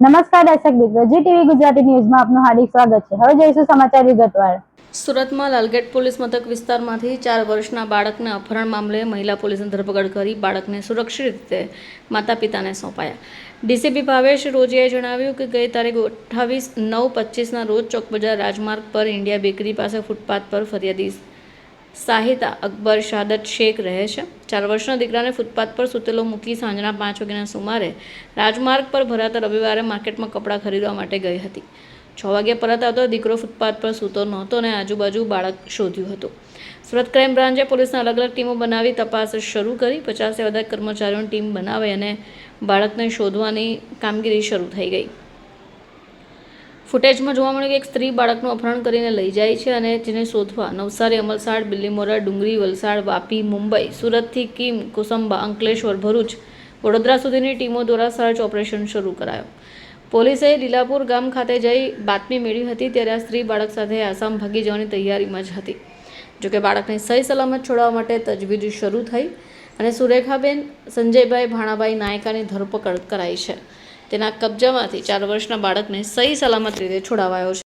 નમસ્કાર દર્શક મિત્રો, જી ટીવી ગુજરાતી ન્યૂઝમાં આપનું હાર્દિક સ્વાગત છે. હવે જોઈશું સમાચાર વિગતવાર. સુરતમાં લાલગેટ પોલીસ મથક વિસ્તારમાંથી ચાર વર્ષના બાળકને અપહરણ મામલે મહિલા પોલીસની ધરપકડ કરી બાળકને સુરક્ષિત રીતે માતા પિતાને સોંપાયા. ડીસીપી ભાવેશ રોજિયાએ જણાવ્યું કે ગઈ તારીખ અઠ્ઠાવીસ નવ પચીસના રોજ ચોકબજાર રાજમાર્ગ પર ઇન્ડિયા બેકરી પાસે ફૂટપાથ પર ફરિયાદી સાહિતા અકબર શાદત શેખ રહે છે. ચાર વર્ષના દીકરાને ફૂટપાથ પર સૂતેલો મૂકી સાંજના પાંચ વાગ્યાના સુમારે રાજમાર્ગ પર ભરાતા રવિવારે માર્કેટમાં કપડાં ખરીદવા માટે ગઈ હતી. છ વાગ્યા પરત આવતો દીકરો ફૂટપાથ પર સૂતો નહોતો અને આજુબાજુ બાળક શોધ્યું હતું. સુરત ક્રાઇમ બ્રાન્ચે પોલીસના અલગ અલગ ટીમો બનાવી તપાસ શરૂ કરી. પચાસથી વધારે કર્મચારીઓની ટીમ બનાવી અને બાળકને શોધવાની કામગીરી શરૂ થઈ ગઈ. ફૂટેજમાં જોવા મળ્યું કે એક સ્ત્રી બાળકનું અપહરણ કરીને લઈ જાય છે અને જેને શોધવા નવસારી, અમલસાડ બિલીમોરા ડુંગરી, વલસાડ, વાપી, મુંબઈ, સુરતથી કિમ, કુસંબા, અંકલેશ્વર, ભરૂચ, વડોદરા સુધીની ટીમો દ્વારા સર્ચ ઓપરેશન શરૂ કરાયો. પોલીસે લીલાપુર ગામ ખાતે જઈ બાતમી મેળવી હતી ત્યારે આ સ્ત્રી બાળક સાથે આસામ ભાગી જવાની તૈયારીમાં જ હતી. જોકે બાળકને સહી સલામત છોડાવવા માટે તજવીજ શરૂ થઈ અને સુરેખાબેન સંજયભાઈ ભાણાભાઈ નાયકાની ધરપકડ કરાઈ છે. તેના કબજામાંથી ચાર વર્ષના બાળકને સહી સલામત રીતે છોડાવાયો છે.